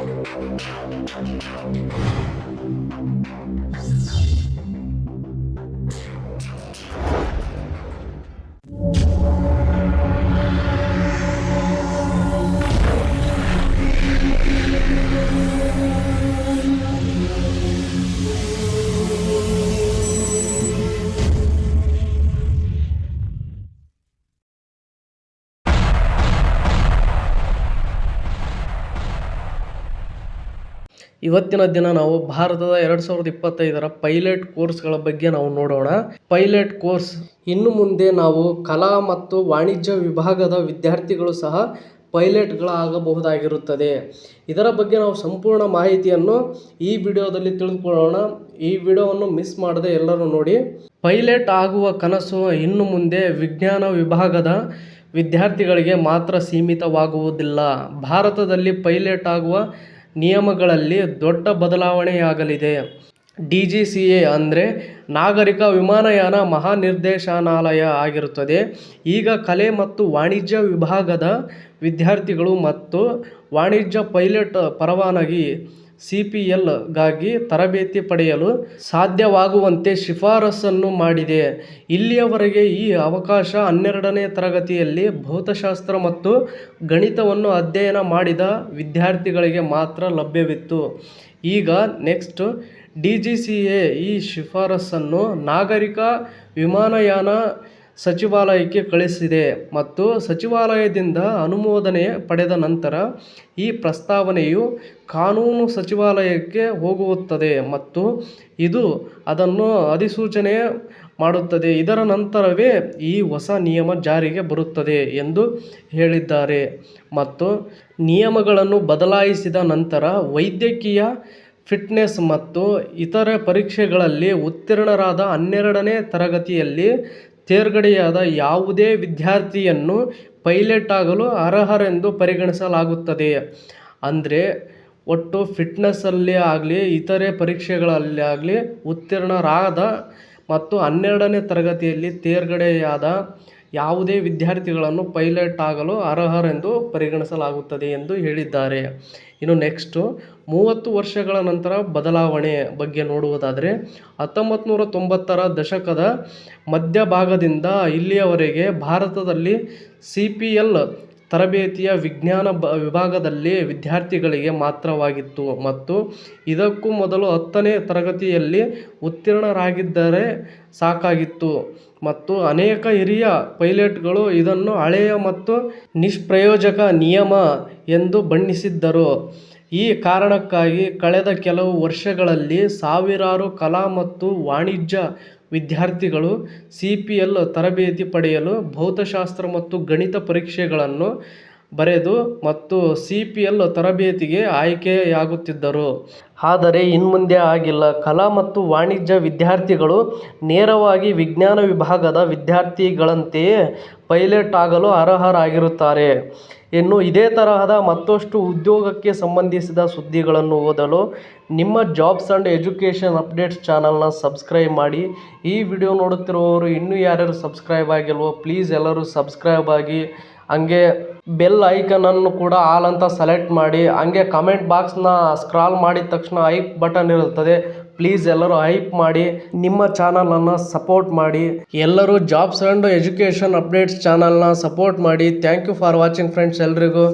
Thank you. ಇವತ್ತಿನ ದಿನ ನಾವು ಭಾರತದ ಎರಡು ಸಾವಿರದ ಇಪ್ಪತ್ತೈದರ ಪೈಲಟ್ ಕೋರ್ಸ್ಗಳ ಬಗ್ಗೆ ನಾವು ನೋಡೋಣ. ಪೈಲಟ್ ಕೋರ್ಸ್ ಇನ್ನು ಮುಂದೆ ನಾವು ಕಲಾ ಮತ್ತು ವಾಣಿಜ್ಯ ವಿಭಾಗದ ವಿದ್ಯಾರ್ಥಿಗಳು ಸಹ ಪೈಲಟ್ಗಳಾಗಬಹುದಾಗಿರುತ್ತದೆ. ಇದರ ಬಗ್ಗೆ ನಾವು ಸಂಪೂರ್ಣ ಮಾಹಿತಿಯನ್ನು ಈ ವಿಡಿಯೋದಲ್ಲಿ ತಿಳಿದುಕೊಳ್ಳೋಣ. ಈ ವಿಡಿಯೋವನ್ನು ಮಿಸ್ ಮಾಡದೆ ಎಲ್ಲರೂ ನೋಡಿ. ಪೈಲಟ್ ಆಗುವ ಕನಸು ಇನ್ನು ಮುಂದೆ ವಿಜ್ಞಾನ ವಿಭಾಗದ ವಿದ್ಯಾರ್ಥಿಗಳಿಗೆ ಮಾತ್ರ ಸೀಮಿತವಾಗುವುದಿಲ್ಲ. ಭಾರತದಲ್ಲಿ ಪೈಲಟ್ ಆಗುವ ನಿಯಮಗಳಲ್ಲಿ ದೊಡ್ಡ ಬದಲಾವಣೆಯಾಗಲಿದೆ. ಡಿ ಜಿ ಸಿ ಅಂದರೆ ನಾಗರಿಕ ವಿಮಾನಯಾನ ಮಹಾನಿರ್ದೇಶನಾಲಯ ಆಗಿರುತ್ತದೆ. ಈಗ ಕಲೆ ಮತ್ತು ವಾಣಿಜ್ಯ ವಿಭಾಗದ ವಿದ್ಯಾರ್ಥಿಗಳು ಮತ್ತು ವಾಣಿಜ್ಯ ಪೈಲಟ್ ಪರವಾನಗಿ ಸಿ ಪಿ ಎಲ್ಗಾಗಿ ತರಬೇತಿ ಪಡೆಯಲು ಸಾಧ್ಯವಾಗುವಂತೆ ಶಿಫಾರಸನ್ನು ಮಾಡಿದೆ. ಇಲ್ಲಿಯವರೆಗೆ ಈ ಅವಕಾಶ ಹನ್ನೆರಡನೇ ತರಗತಿಯಲ್ಲಿ ಭೌತಶಾಸ್ತ್ರ ಮತ್ತು ಗಣಿತವನ್ನು ಅಧ್ಯಯನ ಮಾಡಿದ ವಿದ್ಯಾರ್ಥಿಗಳಿಗೆ ಮಾತ್ರ ಲಭ್ಯವಿತ್ತು. ಈಗ next D G C A ಈ ಶಿಫಾರಸನ್ನು ನಾಗರಿಕ ವಿಮಾನಯಾನ ಸಚಿವಾಲಯಕ್ಕೆ ಕಳಿಸಿದೆ ಮತ್ತು ಸಚಿವಾಲಯದಿಂದ ಅನುಮೋದನೆ ಪಡೆದ ನಂತರ ಈ ಪ್ರಸ್ತಾವನೆಯು ಕಾನೂನು ಸಚಿವಾಲಯಕ್ಕೆ ಹೋಗುತ್ತದೆ ಮತ್ತು ಇದು ಅದನ್ನು ಅಧಿಸೂಚನೆ ಮಾಡುತ್ತದೆ. ಇದರ ನಂತರವೇ ಈ ಹೊಸ ನಿಯಮ ಜಾರಿಗೆ ಬರುತ್ತದೆ ಎಂದು ಹೇಳಿದ್ದಾರೆ. ಮತ್ತು ನಿಯಮಗಳನ್ನು ಬದಲಾಯಿಸಿದ ನಂತರ ವೈದ್ಯಕೀಯ ಫಿಟ್ನೆಸ್ ಮತ್ತು ಇತರ ಪರೀಕ್ಷೆಗಳಲ್ಲಿ ಉತ್ತೀರ್ಣರಾದ ಹನ್ನೆರಡನೇ ತರಗತಿಯಲ್ಲಿ ತೇರ್ಗಡೆಯಾದ ಯಾವುದೇ ವಿದ್ಯಾರ್ಥಿಯನ್ನು ಪೈಲಟ್ ಆಗಲು ಅರ್ಹರೆಂದು ಪರಿಗಣಿಸಲಾಗುತ್ತದೆ. ಅಂದರೆ ಒಟ್ಟು ಫಿಟ್ನೆಸ್ಸಲ್ಲಿ ಆಗಲಿ, ಇತರೆ ಪರೀಕ್ಷೆಗಳಲ್ಲಿ ಆಗಲಿ ಉತ್ತೀರ್ಣರಾದ ಮತ್ತು ಹನ್ನೆರಡನೇ ತರಗತಿಯಲ್ಲಿ ತೇರ್ಗಡೆಯಾದ ಯಾವುದೇ ವಿದ್ಯಾರ್ಥಿಗಳನ್ನು ಪೈಲಟ್ ಆಗಲು ಅರ್ಹರೆಂದು ಪರಿಗಣಿಸಲಾಗುತ್ತದೆ ಎಂದು ಹೇಳಿದ್ದಾರೆ. ಇನ್ನು ನೆಕ್ಸ್ಟು ಮೂವತ್ತು ವರ್ಷಗಳ ನಂತರ ಬದಲಾವಣೆ ಬಗ್ಗೆ ನೋಡುವುದಾದರೆ ಹತ್ತೊಂಬತ್ತು ನೂರ ತೊಂಬತ್ತರ ದಶಕದ ಮಧ್ಯಭಾಗದಿಂದ ಇಲ್ಲಿಯವರೆಗೆ ಭಾರತದಲ್ಲಿ ಸಿ ಪಿ ಎಲ್ ತರಬೇತಿಯ ವಿಜ್ಞಾನ ಬ, ವಿಭಾಗದಲ್ಲಿ ವಿದ್ಯಾರ್ಥಿಗಳಿಗೆ ಮಾತ್ರವಾಗಿತ್ತು. ಮತ್ತು ಇದಕ್ಕೂ ಮೊದಲು ಹತ್ತನೇ ತರಗತಿಯಲ್ಲಿ ಉತ್ತೀರ್ಣರಾಗಿದ್ದರೆ ಸಾಕಾಗಿತ್ತು. ಮತ್ತು ಅನೇಕ ಹಿರಿಯ ಪೈಲಟ್ಗಳು ಇದನ್ನು ಹಳೆಯ ಮತ್ತು ನಿಷ್ಪ್ರಯೋಜಕ ನಿಯಮ ಎಂದು ಬಣ್ಣಿಸಿದ್ದರು. ಈ ಕಾರಣಕ್ಕಾಗಿ ಕಳೆದ ಕೆಲವು ವರ್ಷಗಳಲ್ಲಿ ಸಾವಿರಾರು ಕಲಾ ಮತ್ತು ವಾಣಿಜ್ಯ ವಿದ್ಯಾರ್ಥಿಗಳು ಸಿ ಪಿ ಎಲ್ ತರಬೇತಿ ಪಡೆಯಲು ಭೌತಶಾಸ್ತ್ರ ಮತ್ತು ಗಣಿತ ಪರೀಕ್ಷೆಗಳನ್ನು ಬರೆದು ಮತ್ತು ಸಿ ಪಿ ಎಲ್ ತರಬೇತಿಗೆ ಆಯ್ಕೆಯಾಗುತ್ತಿದ್ದರು. ಆದರೆ ಇನ್ಮುಂದೆ ಆಗಿಲ್ಲ. ಕಲಾ ಮತ್ತು ವಾಣಿಜ್ಯ ವಿದ್ಯಾರ್ಥಿಗಳು ನೇರವಾಗಿ ವಿಜ್ಞಾನ ವಿಭಾಗದ ವಿದ್ಯಾರ್ಥಿಗಳಂತೆಯೇ ಪೈಲಟ್ ಆಗಲು ಅರ್ಹರಾಗಿರುತ್ತಾರೆ. ಇನ್ನು ಇದೇ ತರಹದ ಮತ್ತಷ್ಟು ಉದ್ಯೋಗಕ್ಕೆ ಸಂಬಂಧಿಸಿದ ಸುದ್ದಿಗಳನ್ನು ಓದಲು ನಿಮ್ಮ ಜಾಬ್ಸ್ ಆ್ಯಂಡ್ ಎಜುಕೇಷನ್ ಅಪ್ಡೇಟ್ಸ್ ಚಾನಲ್ನ ಸಬ್ಸ್ಕ್ರೈಬ್ ಮಾಡಿ. ಈ ವಿಡಿಯೋ ನೋಡುತ್ತಿರುವವರು ಇನ್ನೂ ಯಾರ್ಯಾರು ಸಬ್ಸ್ಕ್ರೈಬ್ ಆಗಿಲ್ವೋ, ಪ್ಲೀಸ್ ಎಲ್ಲರೂ ಸಬ್ಸ್ಕ್ರೈಬ್ ಆಗಿ ಹಂಗೆ ಬೆಲ್ ಐಕನನ್ನು ಕೂಡ ಆಲ್ ಅಂತ ಸೆಲೆಕ್ಟ್ ಮಾಡಿ, ಹಂಗೆ ಕಮೆಂಟ್ ಬಾಕ್ಸ್ನ ಸ್ಕ್ರಾಲ್ ಮಾಡಿದ ತಕ್ಷಣ ಐಪ್ ಬಟನ್ ಇರುತ್ತದೆ. ಪ್ಲೀಸ್ ಎಲ್ಲರೂ ಹೈಪ್ ಮಾಡಿ, ನಿಮ್ಮ ಚಾನಲನ್ನು ಸಪೋರ್ಟ್ ಮಾಡಿ. ಎಲ್ಲರೂ ಜಾಬ್ಸ್ ಆ್ಯಂಡ್ ಎಜುಕೇಷನ್ ಅಪ್ಡೇಟ್ಸ್ ಚಾನಲ್ನ ಸಪೋರ್ಟ್ ಮಾಡಿ. Thank you for watching friends ಎಲ್ರಿಗೂ.